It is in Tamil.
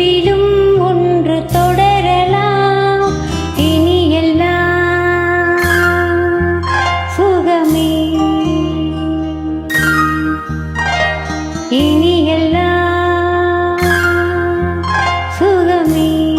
முடிவிலும் ஒன்று தொடரலாம். இனி எல்லாம் சுகமே. இனி எல்லாம் சுகமே.